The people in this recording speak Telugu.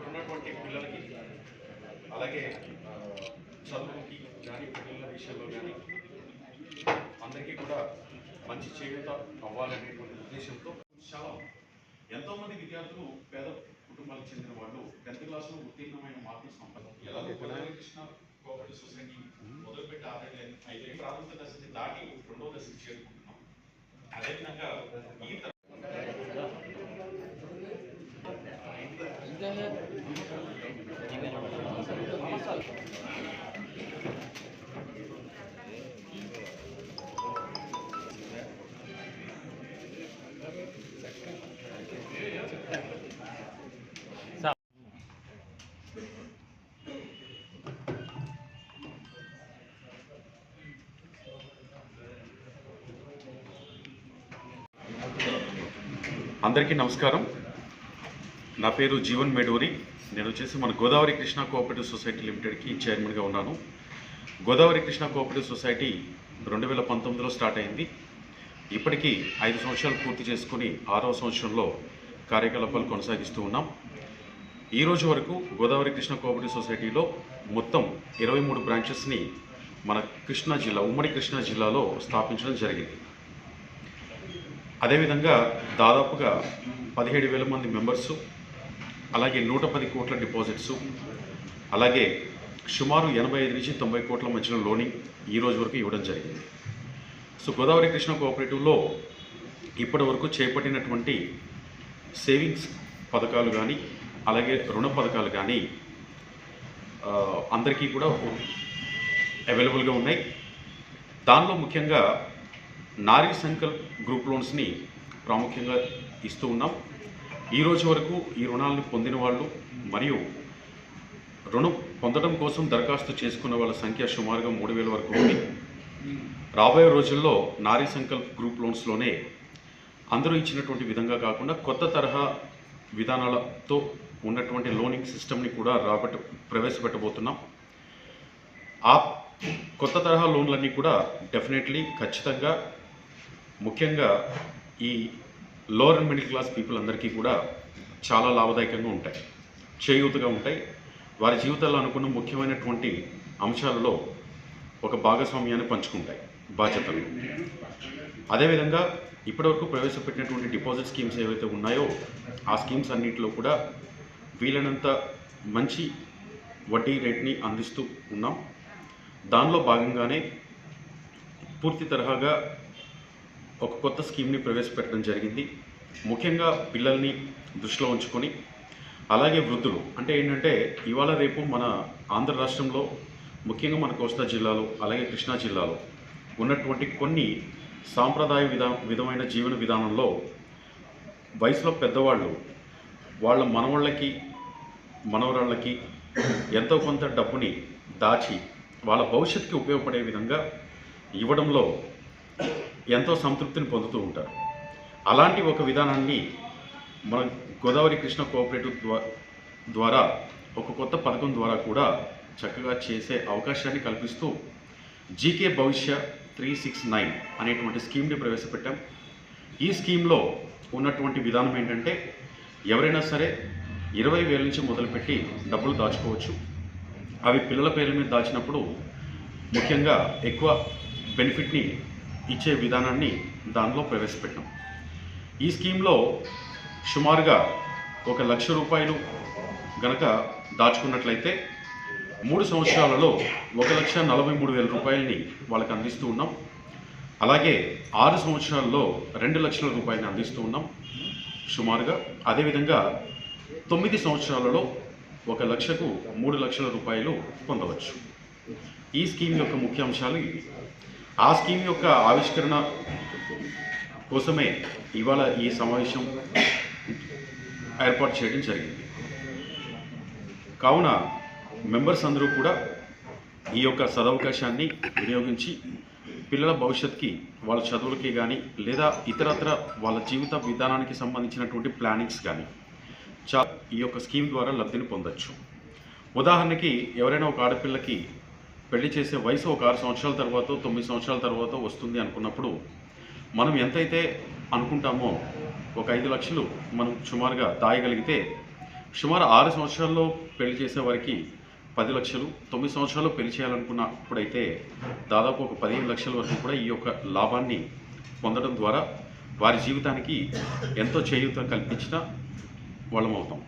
ఉన్నటువంటి పిల్లలకి అలాగే చదువుకి కానీ పిల్లల విషయంలో కానీ అందరికీ కూడా మంచి చేయూత అవ్వాలనేటువంటి ఉద్దేశంతో చాలా ఎంతోమంది విద్యార్థులు పేద కుటుంబాలకు చెందిన వాళ్ళు టెన్త్ క్లాస్లో ఉత్తీర్ణమైన మార్కులు సంపాదించారు. కృష్ణ కోఆపరేటివ్ సొసైటీ మొదలుపెట్టి ఆరేళ్ళ ఐదేళ్ళు ప్రాథమిక దశని దాటి రెండో దశకి చేరుకుంటున్నాం అదేవిధంగా ఈ తర- అందరికీ నమస్కారం. నా పేరు జీవన్ మేడూరి. నేను వచ్చేసి మన గోదావరి కృష్ణ కోఆపరేటివ్ సొసైటీ లిమిటెడ్కి చైర్మన్గా ఉన్నాను. గోదావరి కృష్ణ కోఆపరేటివ్ సొసైటీ రెండు వేల పంతొమ్మిదిలో స్టార్ట్ అయింది. ఇప్పటికీ ఐదు సంవత్సరాలు పూర్తి చేసుకుని ఆరవ సంవత్సరంలో కార్యకలాపాలు కొనసాగిస్తూ ఉన్నాం. ఈ రోజు వరకు గోదావరి కృష్ణ కోఆపరేటివ్ సొసైటీలో మొత్తం ఇరవై మూడు బ్రాంచెస్ని మన కృష్ణా జిల్లా ఉమ్మడి కృష్ణా జిల్లాలో స్థాపించడం జరిగింది. అదేవిధంగా దాదాపుగా పదిహేడు వేల మంది మెంబర్సు అలాగే నూట పది కోట్ల డిపాజిట్స్ అలాగే సుమారు ఎనభై ఐదు నుంచి తొంభై కోట్ల మధ్యలో లోనింగ్ ఈ రోజు వరకు ఇవ్వడం జరిగింది. సో గోదావరి కృష్ణ కోఆపరేటివ్లో ఇప్పటి వరకు చేపట్టినటువంటి సేవింగ్స్ పథకాలు కానీ అలాగే రుణ పథకాలు కానీ అందరికీ కూడా అవైలబుల్గా ఉన్నాయి. దానిలో ముఖ్యంగా నారీ సంకల్ప్ గ్రూప్ లోన్స్ని ప్రాముఖ్యంగా ఇస్తూ ఉన్నాం. ఈ రోజు వరకు ఈ రుణాలను పొందిన వాళ్ళు మరియు రుణం పొందడం కోసం దరఖాస్తు చేసుకున్న వాళ్ళ సంఖ్య సుమారుగా మూడు వేల వరకు ఉంది. రాబోయే రోజుల్లో నారీ సంకల్ప్ గ్రూప్ లోన్స్లోనే అందరూ ఇచ్చినటువంటి విధంగా కాకుండా కొత్త తరహా విధానాలతో ఉన్నటువంటి లోనింగ్ సిస్టమ్ని కూడా రాబట్ట ప్రవేశపెట్టబోతున్నాం. ఆ కొత్త తరహా లోన్లన్నీ కూడా డెఫినెట్లీ ఖచ్చితంగా ముఖ్యంగా ఈ lower and middle class people అందరికీ కూడా చాలా లాభదాయకంగా ఉంటాయి చేయూతగా ఉంటాయి. వారి జీవితాల్లో అనుకున్న ముఖ్యమైనటువంటి అంశాలలో ఒక భాగస్వామ్యాన్ని పంచుకుంటాయి బాధ్యతలు. అదేవిధంగా ఇప్పటివరకు ప్రవేశపెట్టినటువంటి డిపాజిట్ స్కీమ్స్ ఏవైతే ఉన్నాయో ఆ స్కీమ్స్ అన్నింటిలో కూడా వీలైనంత మంచి వడ్డీ రేట్ని అందిస్తూ ఉన్నాం. దానిలో భాగంగానే పూర్తి తరహాగా ఒక కొత్త స్కీమ్ని ప్రవేశపెట్టడం జరిగింది. ముఖ్యంగా పిల్లల్ని దృష్టిలో ఉంచుకొని అలాగే వృద్ధులు. అంటే ఏంటంటే ఇవాళ రేపు మన ఆంధ్ర రాష్ట్రంలో ముఖ్యంగా మన కోస్తా జిల్లాలో అలాగే కృష్ణా జిల్లాలో ఉన్నటువంటి కొన్ని సాంప్రదాయ విధా విధమైన జీవన విధానంలో వయసులో పెద్దవాళ్ళు వాళ్ళ మనవాళ్ళకి మనవరాళ్ళకి ఎంతో కొంత డబ్బుని దాచి వాళ్ళ భవిష్యత్తుకి ఉపయోగపడే విధంగా ఇవ్వడంలో ఎంతో సంతృప్తిని పొందుతూ ఉంటారు. అలాంటి ఒక విధానాన్ని మన గోదావరి కృష్ణ కోఆపరేటివ్ ద్వారా ఒక కొత్త పథకం ద్వారా కూడా చక్కగా చేసే అవకాశాన్ని కల్పిస్తూ GK Bhavishya three six nine అనేటువంటి స్కీమ్ని ప్రవేశపెట్టాం. ఈ స్కీమ్లో ఉన్నటువంటి విధానం ఏంటంటే ఎవరైనా సరే ఇరవై వేల నుంచి మొదలుపెట్టి డబ్బులు దాచుకోవచ్చు. అవి పిల్లల పేర్ల మీద దాచినప్పుడు ముఖ్యంగా ఎక్కువ బెనిఫిట్ని ఇచ్చే విధానాన్ని దానిలో ప్రవేశపెట్టాం. ఈ స్కీమ్లో సుమారుగా ఒక లక్ష రూపాయలు గనక దాచుకున్నట్లయితే మూడు సంవత్సరాలలో ఒక లక్ష నలభై మూడు వేల రూపాయలని వాళ్ళకి అందిస్తూ ఉన్నాం. అలాగే ఆరు సంవత్సరాల్లో రెండు లక్షల రూపాయలని అందిస్తూ ఉన్నాం. సుమారుగా అదేవిధంగా తొమ్మిది సంవత్సరాలలో ఒక లక్షకు మూడు లక్షల రూపాయలు పొందవచ్చు. ఈ స్కీమ్ యొక్క ముఖ్య అంశాలు ఇవి ఆ స్కీమ్ యొక్క ఆవిష్కరణ కోసమే ఇవాళ ఈ సమావేశం ఏర్పాటు చేయడం జరిగింది. కావున మెంబర్స్ అందరూ కూడా ఈ యొక్క సదవకాశాన్ని వినియోగించి పిల్లల భవిష్యత్కి వాళ్ళ చదువులకి కానీ లేదా ఇతరత్ర వాళ్ళ జీవిత విధానానికి సంబంధించినటువంటి ప్లానింగ్స్ కానీ చా ఈ యొక్క స్కీమ్ ద్వారా లబ్ధిని పొందొచ్చు. ఉదాహరణకి ఎవరైనా ఒక ఆడపిల్లకి పెళ్ళి చేసే వయసు ఒక ఆరు సంవత్సరాల తర్వాత తొమ్మిది సంవత్సరాల తర్వాత వస్తుంది అనుకున్నప్పుడు మనం ఎంతైతే అనుకుంటామో ఒక ఐదు లక్షలు మనం సుమారుగా దాయగలిగితే సుమారు ఆరు సంవత్సరాల్లో పెళ్ళి చేసే వారికి పది లక్షలు తొమ్మిది సంవత్సరాలు పెళ్ళి చేయాలనుకున్నప్పుడైతే దాదాపు ఒక పదిహేను లక్షల వరకు కూడా ఈ యొక్క లాభాన్ని పొందడం ద్వారా వారి జీవితానికి ఎంతో చేయూత కల్పించిన వాళ్ళమవుతాం